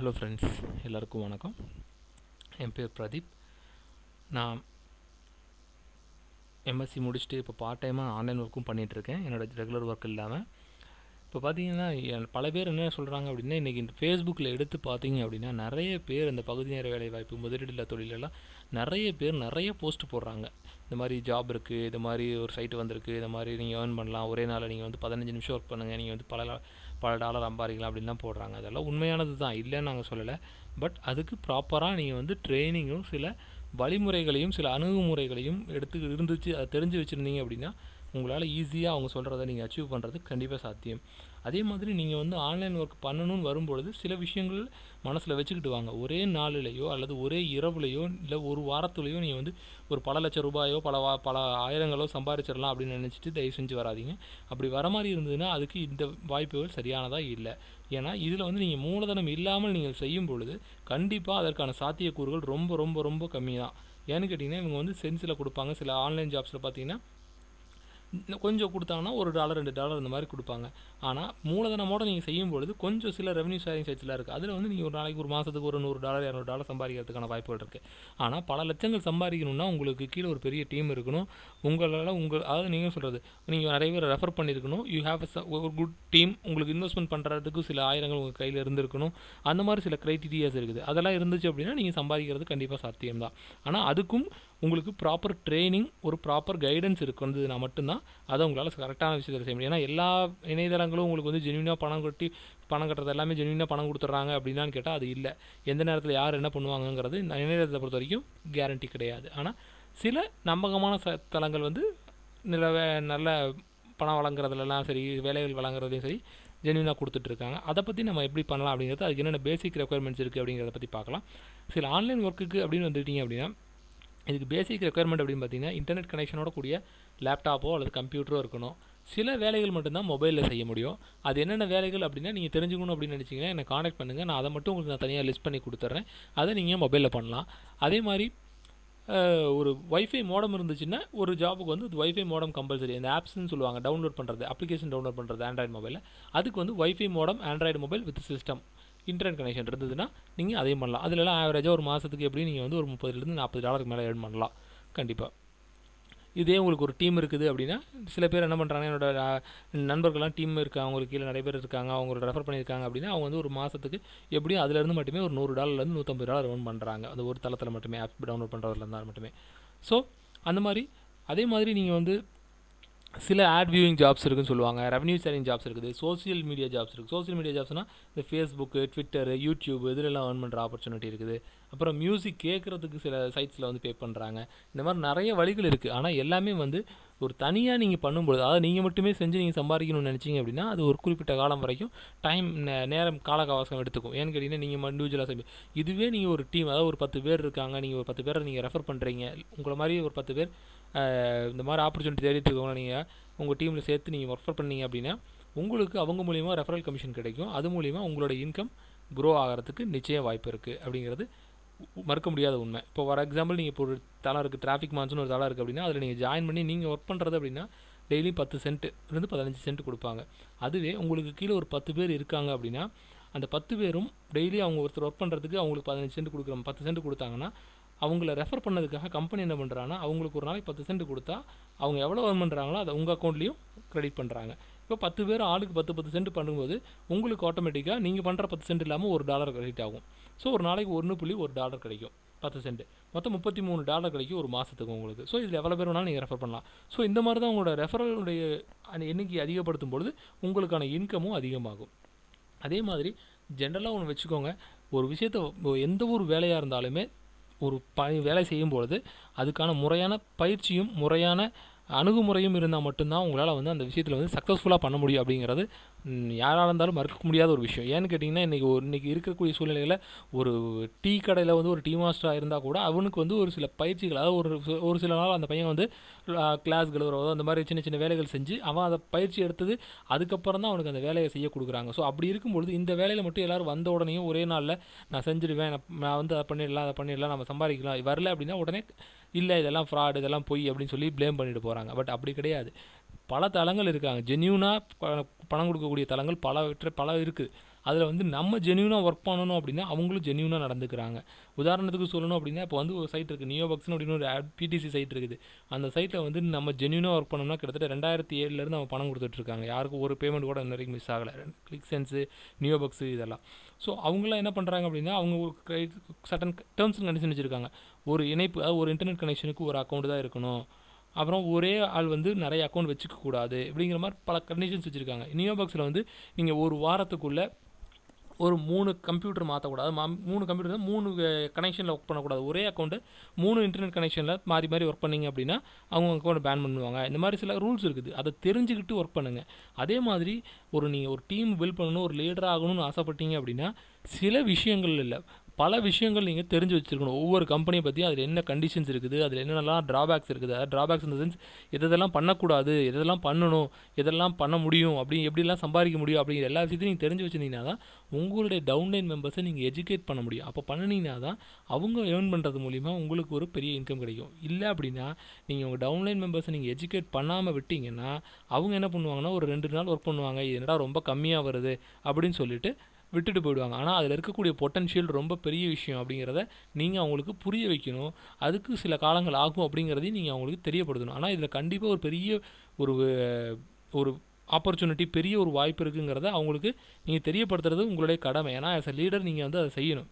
Hello friends எல்லாருக்கும் வணக்கம். என் பேர் பிரதீப். நான் எம்எஸ்சி முடிச்சுட்டு இப்போ பார்ட் டைமாக ஆன்லைன் ஒர்க்கும் பண்ணிகிட்ருக்கேன் என்னோடய ரெகுலர் ஒர்க் இல்லாமல் இப்போ பார்த்தீங்கன்னா என் பல பேர் என்ன சொல்கிறாங்க அப்படின்னா இன்றைக்கி ஃபேஸ்புக்கில் எடுத்து பார்த்தீங்க அப்படின்னா நிறைய பேர் இந்த பகுதி நேர வேலைவாய்ப்பு முதலீடுல தொழிலெல்லாம் நிறைய பேர் நிறைய போஸ்ட் போடுறாங்க. இந்த மாதிரி ஜாப் இருக்குது இது மாதிரி ஒரு சைட்டு வந்திருக்கு இந்த மாதிரி நீங்கள் ஏர்ன் பண்ணலாம். ஒரே நாளில் நீங்கள் வந்து பதினஞ்சு நிமிஷம் ஒர்க் பண்ணுங்கள் நீங்கள் வந்து பல பல டாலர் அம்பாரிக்கலாம் அப்படின்லாம் போடுறாங்க. அதெல்லாம் உண்மையானது தான். இல்லைன்னு நாங்கள் சொல்லலை. பட் அதுக்கு ப்ராப்பராக நீங்கள் வந்து ட்ரைனிங்கும் சில வழிமுறைகளையும் சில அணுகுமுறைகளையும் எடுத்து இருந்துச்சு அதை தெரிஞ்சு வச்சுருந்தீங்க அப்படின்னா உங்களால் ஈஸியாக அவங்க சொல்கிறத நீங்கள் அச்சீவ் பண்ணுறது கண்டிப்பாக சாத்தியம். அதே மாதிரி நீங்கள் வந்து ஆன்லைன் ஒர்க் பண்ணணும்னு வரும்பொழுது சில விஷயங்கள் மனசில் வச்சுக்கிட்டு வாங்க. ஒரே நாளிலேயோ அல்லது ஒரே இரவுலையோ இல்லை ஒரு வாரத்துலேயோ நீங்கள் வந்து ஒரு பல லட்சம் ரூபாயோ பல வா பல ஆயிரங்களோ சம்பாதிச்சிடலாம் அப்படின்னு நினச்சிட்டு தயவு செஞ்சு வராதிங்க. அப்படி வர மாதிரி இருந்ததுன்னா அதுக்கு இந்த வாய்ப்புகள் சரியானதாக இல்லை. ஏன்னா இதில் வந்து நீங்கள் மூலதனம் இல்லாமல் நீங்கள் செய்யும் பொழுது கண்டிப்பாக அதற்கான சாத்தியக்கூறுகள் ரொம்ப ரொம்ப ரொம்ப கம்மி தான் ஏன்னு கேட்டிங்கன்னா இவங்க வந்து சென்ஸில் கொடுப்பாங்க. சில ஆன்லைன் ஜாப்ஸில் பார்த்தீங்கன்னா கொஞ்சம் கொடுத்தாங்கன்னா ஒரு டாலர் ரெண்டு டாலர் இந்த மாதிரி கொடுப்பாங்க. ஆனால் மூலதனமோடு நீங்கள் செய்யும் பொழுது கொஞ்சம் சில ரெவன்யூ ஷேரிங் சைட்ஸ்லாம் இருக்குது அதில் வந்து நீங்கள் ஒரு நாளைக்கு ஒரு மாதத்துக்கு ஒரு நூறு டாலர் இரநூறு டாலர் சம்பாதிக்கிறதுக்கான வாய்ப்புகள் இருக்குது ஆனால் பல லட்சங்கள் சம்பாதிக்கணும்னா உங்களுக்கு கீழே ஒரு பெரிய டீம் இருக்கணும். உங்களால் உங்கள் அதாவது நீங்கள் சொல்கிறது நீங்கள் நிறைய பேர் ரெஃபர் பண்ணியிருக்கணும். யூ ஹேவ் ஒரு குட் டீம் உங்களுக்கு இன்வெஸ்ட்மெண்ட் பண்ணுறதுக்கு சில ஆயிரங்கள் உங்கள் கையில் இருந்திருக்கணும். அந்த மாதிரி சில க்ரைட்டீரியாஸ் இருக்குது. அதெல்லாம் இருந்துச்சு அப்படின்னா நீங்கள் சம்பாதிக்கிறது கண்டிப்பாக சாத்தியம் தான் ஆனால் அதுக்கும் உங்களுக்கு ப்ராப்பர் ட்ரைனிங் ஒரு ப்ராப்பர் கைடன்ஸ் இருக்கிறதுனா மட்டும்தான் அதை உங்களால் கரெக்டான விஷயத்தில் செய்ய முடியும். ஏன்னா எல்லா இணையதளங்களும் உங்களுக்கு வந்து ஜென்வினாக பணம் கட்டி பணம் கட்டுறது எல்லாமே ஜென்வினாக பணம் கொடுத்துட்றாங்க அப்படின்னான்னு கேட்டால் அது இல்லை. எந்த நேரத்தில் யார் என்ன பண்ணுவாங்கங்கிறது இணையதளத்தை பொறுத்த வரைக்கும் கேரண்டி கிடையாது. ஆனால் சில நம்பகமான ச தளங்கள் வந்து நிலவே நல்ல பணம் வழங்குறதுலலாம் சரி வேலைகள் வழங்குறதையும் சரி ஜென்வினாக கொடுத்துட்ருக்காங்க. அதை பற்றி நம்ம எப்படி பண்ணலாம் அப்படிங்கிறது அதுக்கு என்னென்ன பேசிக் ரெக்குயர்மெண்ட்ஸ் இருக்குது அப்படிங்கிறத பற்றி பார்க்கலாம். சில ஆன்லைன் ஒர்க்குக்கு அப்படின்னு வந்துட்டீங்க அப்படின்னா இதுக்கு பேசிக் ரெக்குயர்மெண்ட் அப்படின்னு பார்த்தீங்கன்னா இன்டர்நெட் கனெக்ஷனோட கூடிய லேப்டாப்போ அல்லது கம்ப்யூட்டரோ இருக்கணும். சில வேலைகள் மட்டும்தான் மொபைலில் செய்ய முடியும். அது என்னென்ன வேலைகள் அப்படின்னா நீங்கள் தெரிஞ்சுக்கணும் அப்படின்னு நினச்சிங்கன்னா என்னை காண்டாக்ட் பண்ணுங்கள் நான் அதை மட்டும் உங்களுக்கு நான் தனியாக லிஸ்ட் பண்ணி கொடுத்துட்றேன் அதை நீங்கள் மொபைலில் பண்ணலாம். அதே மாதிரி ஒரு ஒய்ஃபை மோடம் இருந்துச்சுன்னா ஒரு ஜாபுக்கு வந்து ஒய்ஃபை மோடம் கம்பல்சரி இந்த ஆப்ஸ்னு சொல்லுவாங்க டவுன்லோட் பண்ணுறது அப்ளிகேஷன் டவுன்லோட் பண்ணுறது ஆண்ட்ராய்டு மொபைலில் அதுக்கு வந்து WiFi modem Android mobile with system internet connection இருந்ததுன்னா நீங்கள் அதையும் பண்ணலாம். அதிலலாம் ஆவரேஜாக ஒரு மாதத்துக்கு எப்படி நீங்கள் வந்து ஒரு முப்பதுலேருந்து நாற்பது டாலருக்கு மேலே ஏர்ன் பண்ணலாம். கண்டிப்பாக இதே உங்களுக்கு ஒரு டீம் இருக்குது அப்படின்னா சில பேர் என்ன பண்ணுறாங்க என்னோட நண்பர்கள்லாம் டீம் இருக்காங்க அவங்களுக்கு கீழே நிறைய பேர் இருக்காங்க அவங்களோட ரெஃபர் பண்ணியிருக்காங்க அப்படின்னா அவங்க வந்து ஒரு மாதத்துக்கு எப்படியும் அதுலேருந்து மட்டுமே ஒரு நூறு டாலர்லேருந்து நூற்றம்பது டாலர் ஏர்ன் பண்ணுறாங்க அந்த ஒரு தளத்தில் மட்டுமே ஆப் டவுன்லோட் பண்ணுறதுல இருந்தால் மட்டுமே. ஸோ அந்த மாதிரி அதே மாதிரி நீங்கள் வந்து சில ஆட் வியூவிங் ஜாப்ஸ் இருக்குன்னு சொல்லுவாங்க. ரெவன்யூ ஷேரிங் ஜாப்ஸ் இருக்குது. சோசியல் மீடியா ஜாப்ஸ் இருக்குது சோசியல் மீடியா ஜாப்ஸ்னால் இந்த ஃபேஸ்புக்கு ட்விட்டரு யூடியூப் இதிலெல்லாம் ஏர்ன் பண்ணுற ஆப்பர்ச்சுனிட்டி இருக்குது. அப்புறம் மியூசிக் கேட்குறதுக்கு சில சைட்ஸில் வந்து பே பண்ணுறாங்க இந்த மாதிரி நிறைய வழிகள் இருக்குது ஆனால் எல்லாமே வந்து ஒரு தனியாக நீங்கள் பண்ணும்பொழுது அதாவது நீங்கள் மட்டுமே செஞ்சு நீங்கள் சம்பாதிக்கணும்னு நினச்சிங்க அப்படின்னா அது ஒரு குறிப்பிட்ட காலம் வரைக்கும் டைம் நேரம் காலகவாசம் எடுத்துக்கும். ஏன்னு கேட்டிங்கன்னா நீங்கள் இண்டிவிஜுவலாக செய்ய இதுவே நீங்கள் ஒரு டீம் அதாவது ஒரு பத்து பேர் இருக்காங்க நீங்கள் ஒரு பத்து பேரை நீங்கள் ரெஃபர் பண்ணுறீங்க உங்களை மாதிரி ஒரு பத்து பேர் இந்த மாதிரி ஆப்பர்ச்சுனிட்டி தேடிட்டு இருக்கவங்க நீங்கள் உங்கள் டீமில் சேர்த்து நீங்கள் ஒர்க் பண்ணீங்க அப்படின்னா உங்களுக்கு அவங்க மூலிமா ரெஃபரல் கமிஷன் கிடைக்கும். அது மூலிமா உங்களோட இன்கம் க்ரோ ஆகிறதுக்கு நிச்சயம் வாய்ப்பு இருக்குது அப்படிங்கிறது மறுக்க முடியாத உண்மை. இப்போ ஃபார் எக்ஸாம்பிள் நீங்கள் இப்போ ஒரு தளம் இருக்குது டிராஃபிக் மான்ஸ்னு ஒரு தளம் இருக்குது அப்படின்னா அதில் நீங்கள் ஜாயின் பண்ணி நீங்கள் ஒர்க் பண்ணுறது அப்படின்னா டெய்லியும் பத்து சென்ட் இருந்து பதினஞ்சு சென்ட் கொடுப்பாங்க. அதுவே உங்களுக்கு கீழே ஒரு பத்து பேர் இருக்காங்க அப்படின்னா அந்த பத்து பேரும் டெய்லி அவங்க ஒருத்தர் ஒர்க் பண்ணுறதுக்கு அவங்களுக்கு பதினஞ்சு சென்ட் கொடுக்குறோம் பத்து சென்ட் கொடுத்தாங்கன்னா அவங்கள ரெஃபர் பண்ணதுக்காக கம்பெனி என்ன பண்ணுறாங்கன்னா அவங்களுக்கு ஒரு நாளைக்கு பத்து சென்ட் கொடுத்தா அவங்க எவ்வளோ ஏர்ன் பண்ணுறாங்களோ அதை உங்கள் அக்கௌண்ட்லேயும் க்ரெடிட் பண்ணுறாங்க இப்போ பத்து பேர் ஆளுக்கு பத்து பத்து சென்ட் பண்ணும்போது உங்களுக்கு ஆட்டோமேட்டிக்காக நீங்கள் பண்ணுற பத்து சென்ட் இல்லாமல் ஒரு டாலர் கிரெடிட் ஆகும். ஸோ ஒரு நாளைக்கு ஒன்று புள்ளி ஒரு டாலர் கிடைக்கும் பத்து சென்ட் மொத்தம் முப்பத்தி மூணு டாலர் கிடைக்கும் ஒரு மாதத்துக்கு உங்களுக்கு. ஸோ இதில் எவ்வளோ பேர் வேணாலும் நீங்கள் ரெஃபர் பண்ணலாம். ஸோ இந்த மாதிரி தான் உங்களோட ரெஃபரலுடைய அந்த எண்ணிக்கை அதிகப்படுத்தும் பொழுது உங்களுக்கான இன்கமும் அதிகமாகும். அதே மாதிரி ஜென்ரலாக ஒன்று வச்சுக்கோங்க. ஒரு விஷயத்த எந்த ஒரு வேலையாக இருந்தாலுமே ஒரு ப வேலை செய்யும் பொழுது அதுக்கான முறையான பயிற்சியும் முறையான அணுகுமுறையும் இருந்தால் மட்டும்தான் உங்களால் வந்து அந்த விஷயத்தில் வந்து சக்ஸஸ்ஃபுல்லாக பண்ண முடியும் அப்படிங்கிறது யாராக இருந்தாலும் மறுக்க முடியாத ஒரு விஷயம். ஏன்னு கேட்டிங்கன்னா இன்றைக்கி ஒரு இன்றைக்கி இருக்கக்கூடிய சூழ்நிலையில் ஒரு டீ கடையில் வந்து ஒரு டீ மாஸ்டராக இருந்தால் கூட அவனுக்கு வந்து ஒரு சில பயிற்சிகள் அதாவது ஒரு ஒரு சில நாள் அந்த பையன் வந்து கிளாஸ் கழுவுறதோ அந்த மாதிரி சின்ன சின்ன வேலைகள் செஞ்சு அவன் அதை பயிற்சி எடுத்தது அதுக்கப்புறம் தான் அவனுக்கு அந்த வேலையை செய்ய கொடுக்குறாங்க. ஸோ அப்படி இருக்கும்பொழுது இந்த வேலையில் மட்டும் எல்லோரும் வந்த உடனேயும் ஒரே நாளில் நான் செஞ்சிடுவேன் நான் வந்து அதை பண்ணிடலாம் அதை பண்ணிடலாம் நம்ம சம்பாதிக்கலாம் வரல அப்படின்னா உடனே இல்லை இதெல்லாம் ஃப்ராட் இதெல்லாம் பொய் அப்படின்னு சொல்லி ப்ளேம் பண்ணிட்டு போகிறாங்க பட் அப்படி கிடையாது. பல தளங்கள் இருக்காங்க. ஜென்யூனாக பணம் கொடுக்கக்கூடிய தளங்கள் பல பல இருக்குது அதில் வந்து நம்ம ஜென்யூனாக ஒர்க் பண்ணணும் அப்படின்னா அவங்களும் ஜென்யூனாக நடந்துக்கிறாங்க. உதாரணத்துக்கு சொல்லணும் அப்படின்னா இப்போ வந்து ஒரு சைட் இருக்குது நியோபக்ஸ்னு அப்படின்னு ஒரு பிடிசி சைட் இருக்குது. அந்த சைட்டில் வந்து நம்ம ஜென்யூனாக ஒர்க் பண்ணோம்னா கிட்டத்தட்ட ரெண்டாயிரத்தி ஏழுலேருந்து அவங்க பணம் கொடுத்துட்ருக்காங்க யாருக்கும் ஒரு பேமெண்ட் கூட இன்ன வரைக்கும் மிஸ் ஆகலை. கிளிக் சென்ஸு நியோபக்ஸு இதெல்லாம். ஸோ அவங்களாம் என்ன பண்ணுறாங்க அப்படின்னா அவங்க ஒரு சட்டன் டேர்ம்ஸ் அண்ட் கண்டிஷன் வச்சுருக்காங்க ஒரு இணைப்பு அதாவது ஒரு இன்டர்நெட் கனெக்ஷனுக்கு ஒரு அக்கௌண்ட் தான் இருக்கணும். அப்புறம் ஒரே ஆள் வந்து நிறைய அக்கௌண்ட் வச்சுக்கக்கூடாது அப்படிங்கிற மாதிரி பல கண்டிஷன்ஸ் வச்சுருக்காங்க. நியோபாக்ஸில் வந்து நீங்கள் ஒரு வாரத்துக்குள்ளே ஒரு மூணு கம்ப்யூட்டர் மாற்றக்கூடாது மா மூணு கம்ப்யூட்டர் மூணு கனெக்ஷனில் ஒர்க் பண்ணக்கூடாது. ஒரே அக்கௌண்ட்டு மூணு இன்டர்நெட் கனெக்ஷனில் மாறி மாறி ஒர்க் பண்ணிங்க அப்படின்னா அவங்க அக்கௌண்ட் பேன் பண்ணுவாங்க. இந்த மாதிரி சில ரூல்ஸ் இருக்குது. அதை தெரிஞ்சுக்கிட்டு ஒர்க் பண்ணுங்கள் அதே மாதிரி ஒரு நீங்கள் ஒரு டீம் பில்ட் பண்ணணும் ஒரு லீடர் ஆகணும்னு ஆசைப்பட்டீங்க அப்படின்னா சில விஷயங்கள் இல்லை. பல விஷயங்கள் நீங்கள் தெரிஞ்சு வச்சுருக்கணும். ஒவ்வொரு கம்பெனியை பற்றி அதில் என்ன கண்டிஷன்ஸ் இருக்குது அதில் என்னென்னலாம் ட்ராபேக்ஸ் இருக்குது. அதாவது ட்ராபேக்ஸ் இந்த சென்ஸ் எதெல்லாம் பண்ணக்கூடாது எதெல்லாம் பண்ணணும் எதெல்லாம் பண்ண முடியும் அப்படி எப்படிலாம் சம்பாதிக்க முடியும் அப்படிங்கிற எல்லா விஷயத்தையும் நீங்கள் தெரிஞ்சு வச்சுருந்தீங்கன்னா தான் உங்களுடைய டவுன்லைன் மெம்பர்ஸை நீங்கள் எஜுகேட் பண்ண முடியும். அப்போ பண்ணினீங்கன்னா தான் அவங்க ஏர்ன் பண்ணுறது மூலிமா உங்களுக்கு ஒரு பெரிய இன்கம் கிடைக்கும். இல்லை அப்படின்னா நீங்கள் உங்கள் டவுன்லைன் மெம்பர்ஸை நீங்கள் எஜுகேட் பண்ணாமல் விட்டீங்கன்னா அவங்க என்ன பண்ணுவாங்கன்னா ஒரு ரெண்டு நாள் ஒர்க் பண்ணுவாங்க. என்னடா ரொம்ப கம்மியாக வருது அப்படின்னு சொல்லிட்டு விட்டுட்டு போயிடுவாங்க. ஆனால் அதில் இருக்கக்கூடிய பொட்டன்ஷியல் ரொம்ப பெரிய விஷயம் அப்படிங்கிறத நீங்கள் அவங்களுக்கு புரிய வைக்கணும். அதுக்கு சில காலங்கள் ஆகும் அப்படிங்கிறதையும் நீங்கள் அவங்களுக்கு தெரியப்படுத்தணும். ஆனால் இதில் கண்டிப்பாக ஒரு பெரிய ஒரு ஒரு ஆப்பர்ச்சுனிட்டி பெரிய ஒரு வாய்ப்பு இருக்குங்கிறத அவங்களுக்கு நீங்கள் தெரியப்படுத்துறது உங்களுடைய கடமை. ஏன்னா ஆஸ் அ லீடர் நீங்கள் வந்து அதை செய்யணும்.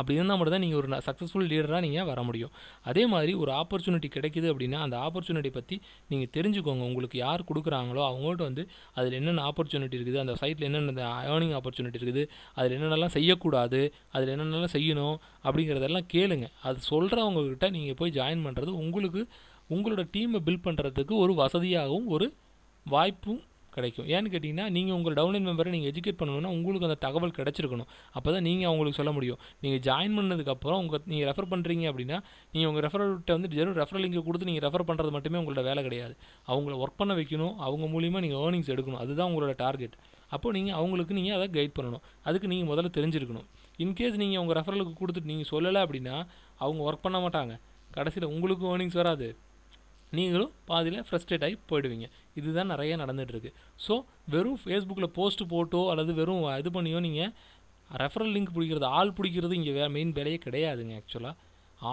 அப்படி இருந்தால் மட்டும் தான் நீங்கள் ஒரு சக்ஸஸ்ஃபுல் லீடராக நீங்கள் வர முடியும். அதே மாதிரி ஒரு ஆப்பர்ச்சுனிட்டி கிடைக்குது அப்படின்னா அந்த ஆப்பர்ச்சுனிட்டி பற்றி நீங்கள் தெரிஞ்சுக்கோங்க. உங்களுக்கு யார் கொடுக்குறாங்களோ அவங்கள்ட்ட வந்து அதில் என்னென்ன ஆப்பர்ச்சுனிட்டி இருக்குது அந்த சைட்டில் என்னென்ன ஏர்னிங் ஆப்பர்ச்சுனிட்டி இருக்குது அதில் என்னென்னலாம் செய்யக்கூடாது அதில் என்னென்னலாம் செய்யணும் அப்படிங்கிறதெல்லாம் கேளுங்க. அது சொல்கிறவங்கக்கிட்ட நீங்கள் போய் ஜாயின் பண்ணுறது உங்களுக்கு உங்களோட டீமை பில்ட் பண்ணுறதுக்கு ஒரு வசதியாகவும் ஒரு வாய்ப்பும் கிடைக்கும். ஏன்னு கேட்டிங்கன்னா நீங்கள் உங்கள் டவுன்லைன் மெம்பரை நீங்கள் எஜுகேட் பண்ணணும்னா உங்களுக்கு அந்த தகவல் கிடச்சிருக்கணும். அப்போ தான் நீங்கள் அவங்களுக்கு சொல்ல முடியும். நீங்கள் ஜாயின் பண்ணதுக்கப்புறம் உங்கள் நீங்கள் ரெஃபர் பண்ணுறீங்க அப்படின்னா நீங்கள் உங்கள் ரெஃபர்கிட்ட வந்து வெறும் ரெஃபரல் லிங்கை கொடுத்து நீங்கள் ரெஃபர் பண்ணுறது மட்டுமே உங்களோட வேலை கிடையாது. அவங்கள ஒர்க் பண்ண வைக்கணும். அவங்க மூலியமாக நீங்கள் ஏர்னிங்ஸ் எடுக்கணும். அதுதான் உங்களோட டார்கெட் அப்போ நீங்கள் அவங்களுக்கு நீங்கள் அதை கைட் பண்ணணும். அதுக்கு நீங்கள் முதல்ல தெரிஞ்சிருக்கணும். இன்கேஸ் நீங்கள் உங்கள் ரெஃபரலுக்கு கொடுத்துட்டு நீங்கள் சொல்லலை அப்படின்னா அவங்க ஒர்க் பண்ண மாட்டாங்க. கடைசியில் உங்களுக்கும் ஏர்னிங்ஸ் வராது. நீங்களும் பாதியில் ஃப்ரஸ்ட்ரேட் ஆகி போயிடுவீங்க. இதுதான் நிறைய நடந்துகிட்ருக்கு ஸோ வெறும் ஃபேஸ்புக்கில் போஸ்ட் போட்டோ அல்லது வெறும் இது பண்ணியோ நீங்கள் ரெஃபரல் லிங்க் பிடிக்கிறது ஆள் பிடிக்கிறது இங்கே வே மெயின் வேலையே கிடையாதுங்க ஆக்சுவலாக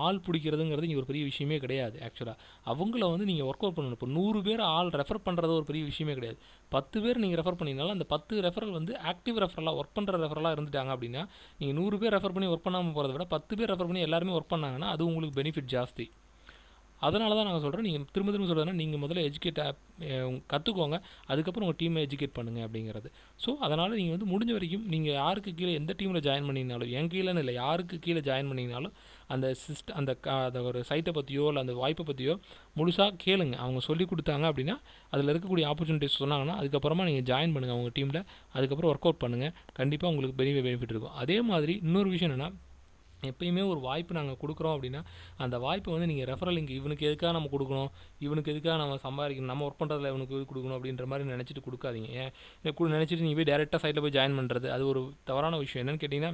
ஆள் பிடிக்கிறதுங்கிறது இங்கே ஒரு பெரிய விஷயமே கிடையாது ஆக்சுவலாக அவங்கள வந்து நீங்கள் ஒர்க் அவுட் பண்ணணும். இப்போ நூறு பேர் ஆள் ரெஃபர் பண்ணுறது ஒரு பெரிய விஷயமே கிடையாது. பத்து பேர் நீங்கள் ரெஃபர் பண்ணினாலும் அந்த பத்து ரெஃபரல் வந்து ஆக்டிவ் ரெஃபரலாக ஒர்க் பண்ணுற ரெஃபரலாக இருந்துட்டாங்க அப்படின்னா நீங்கள் நூறு பேர் ரெஃபர் பண்ணி ஒர்க் பண்ணாமல் போகிறத விட பத்து பேர் ரெஃபர் பண்ணி எல்லாருமே ஒர்க் பண்ணாங்கன்னா அது உங்களுக்கு பெனிஃபிட் ஜாஸ்தி. அதனால தான் நாங்கள் சொல்கிறோம் நீங்கள் திரும்ப திரும்ப சொல்கிறதுனா நீங்கள் முதல்ல எஜுகேட் கற்றுக்கோங்க அதுக்கப்புறம் உங்கள் டீமை எஜுகேட் பண்ணுங்கள் அப்படிங்கிறது. ஸோ அதனால் நீங்கள் வந்து முடிஞ்ச வரைக்கும் நீங்கள் யாருக்கு கீழே எந்த டீமில் ஜாயின் பண்ணிங்கனாலும் என் கீழேன்னு இல்லை யாருக்கு கீழே ஜாயின் பண்ணிங்கனாலும் அந்த சிஸ்ட் அந்த க அந்த ஒரு சைட்டை பற்றியோ இல்லை அந்த வாய்ப்பை பற்றியோ முழுசாக கேளுங்க. அவங்க சொல்லி கொடுத்தாங்க அப்படின்னா அதில் இருக்கக்கூடிய ஆப்பர்ச்சுனிட்டிஸ் சொன்னாங்கன்னா அதுக்கப்புறமா நீங்கள் ஜாயின் பண்ணுங்கள் அவங்க டீமில் அதுக்கப்புறம் ஒர்க் அவுட் பண்ணுங்கள் கண்டிப்பாக உங்களுக்கு பெரிய பெனிஃபிட் இருக்கும். அதே மாதிரி இன்னொரு விஷயம் என்னென்னா எப்பயுமே ஒரு வாய்ப்பு நாங்கள் கொடுக்குறோம் அப்படின்னா அந்த வாய்ப்பை வந்து நீங்கள் ரெஃபரல் இங்கே இவனுக்கு எதுக்காக நம்ம கொடுக்கணும்? இவனுக்கு எதுக்காக நம்ம சம்பாதிக்கணும்? நம்ம ஒர்க் பண்ணுறதுல இவனுக்கு இது கொடுக்கணும்? அப்படின்ற மாதிரி நினச்சிட்டு கொடுக்காதீங்க. ஏன்? கூட நினச்சிட்டு நீங்கள் போய் டேரெக்டாக சைட்டில் போய் ஜாயின் பண்ணுறது அது ஒரு தவறான விஷயம். என்னென்னு கேட்டிங்கன்னா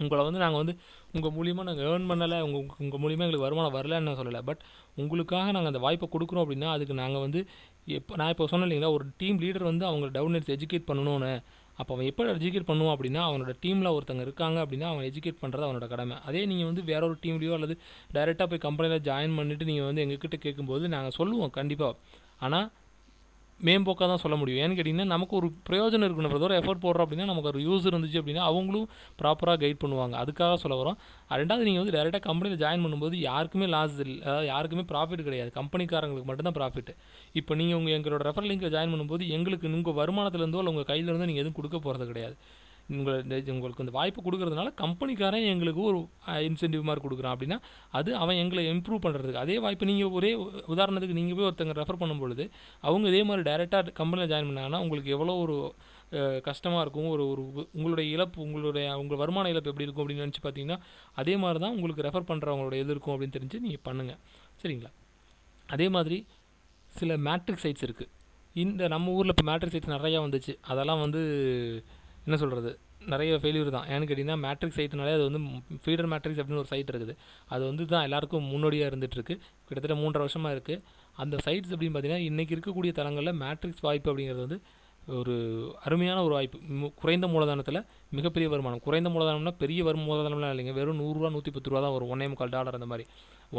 உங்களை வந்து நாங்கள் வந்து உங்கள் மூலியமாக நாங்கள் ஏர்ன் பண்ணலை உங்கள் உங்கள் மூலியமாக எங்களுக்கு வருமானம் வரலன்னு சொல்லலை. பட் உங்களுக்காக நாங்கள் அந்த வாய்ப்பை கொடுக்குறோம் அப்படின்னா அதுக்கு நாங்கள் வந்து எப்போ நான் இப்போ சொன்னேன் இல்லைங்களா ஒரு டீம் லீடர் வந்து அவங்க எடுத்து எஜுகேட் பண்ணணும்னு. அப்போ அவன் எப்போ எஜுகேட் பண்ணுவான் அப்படின்னா அவனோட டீமில் ஒருத்தங்க இருக்காங்க அப்படின்னா அவன் எஜுகேட் பண்ணுறது அவனோட கடமை. அதே நீங்கள் வந்து வேற ஒரு டீம்லேயோ அல்லது டைரெக்டாக போய் கம்பெனியில் ஜாயின் பண்ணிவிட்டு நீங்கள் வந்து எங்ககிட்ட கேட்கும்போது நாங்கள் சொல்லுவோம் கண்டிப்பாக ஆனால் மேம்போக்காக தான் சொல்ல முடியும். ஏன்னு கேட்டிங்கன்னா நமக்கு ஒரு பிரயோஜனம் இருக்கணும். ஒரு எஃபர்ட் போடுறோம் அப்படின்னா நமக்கு ஒரு யூஸ் இருந்துச்சு அப்படின்னா அவங்களும் ப்ராப்பராக கைட் பண்ணுவாங்க. அதுக்காக சொல்ல வரோம் ரெண்டாவது நீங்கள் வந்து டேரெக்டாக கம்பெனியில் ஜாயின் பண்ணும்போது யாருக்குமே லாஸ் இல்லை. அதாவது யாருக்குமே ப்ராஃபிட் கிடையாது. கம்பெனிக்காரங்களுக்கு மட்டும்தான் ப்ராஃபிட் இப்போ நீங்கள் உங்கள் எங்களோட ரெஃபர் லிங்கில் ஜாயின் பண்ணும்போது எங்களுக்கு உங்கள் வருமானத்துலேருந்தோ இல்லை உங்கள் கையிலேருந்தோ நீங்கள் எதுவும் கொடுக்க போகிறது கிடையாது. உங்களை உங்களுக்கு இந்த வாய்ப்பு கொடுக்கறதுனால கம்பெனிக்காரன் எங்களுக்கு ஒரு இன்சென்டிவ் மாதிரி கொடுக்குறான் அப்படின்னா அது அவன் எங்களை இம்ப்ரூவ் பண்ணுறதுக்கு அதே வாய்ப்பு நீங்கள் ஒரே உதாரணத்துக்கு நீங்கள் போய் ஒருத்தங்க ரெஃபர் பண்ணும்பொழுது அவங்க இதே மாதிரி டைரெக்டாக கம்பெனியில் ஜாயின் பண்ணாங்கன்னா உங்களுக்கு எவ்வளோ ஒரு கஷ்டமாக இருக்கும். ஒரு ஒரு உங்களுடைய இழப்பு உங்களுடைய உங்கள் வருமான இழப்பு எப்படி இருக்கும் அப்படின்னு நினச்சி பார்த்தீங்கன்னா அதே மாதிரி தான் உங்களுக்கு ரெஃபர் பண்ணுறவங்களோட எது இருக்கும் அப்படின்னு தெரிஞ்சு நீங்கள் பண்ணுங்கள் சரிங்களா? அதே மாதிரி சில மேட்ரிக் சைட்ஸ் இருக்குது இந்த நம்ம ஊரில் இப்போ மேட்ரிக் சைட்ஸ் நிறையா வந்துச்சு. அதெல்லாம் வந்து என்ன சொல்கிறது நிறைய ஃபெயிலியர் தான். ஏன்னு கேட்டிங்கன்னா மேட்ரிக் சைட்னாலே அது வந்து ஃபீடர் மேட்ரிக்ஸ் அப்படின்னு ஒரு சைட் இருக்குது. அது வந்து தான் எல்லாருக்கும் முன்னோடியாக இருந்துகிட்ருக்கு கிட்டத்தட்ட மூன்றரை வருஷமாக இருக்குது அந்த சைட்ஸ் அப்படின்னு பார்த்தீங்கன்னா இன்றைக்கி இருக்கக்கூடிய தளங்களில் மேட்ரிக்ஸ் வாய்ப்பு அப்படிங்கிறது வந்து ஒரு அருமையான ஒரு வாய்ப்பு. குறைந்த மூலதனத்தில் மிகப்பெரிய வருமானம். குறைந்த மூலதனம்னா பெரிய வரும் மூலதனம்லாம் இல்லைங்க. வெறும் நூறுரூவா நூற்றி பத்து ரூபா தான் வரும். ஒன்றே முக்கால் டாலர் அந்த மாதிரி.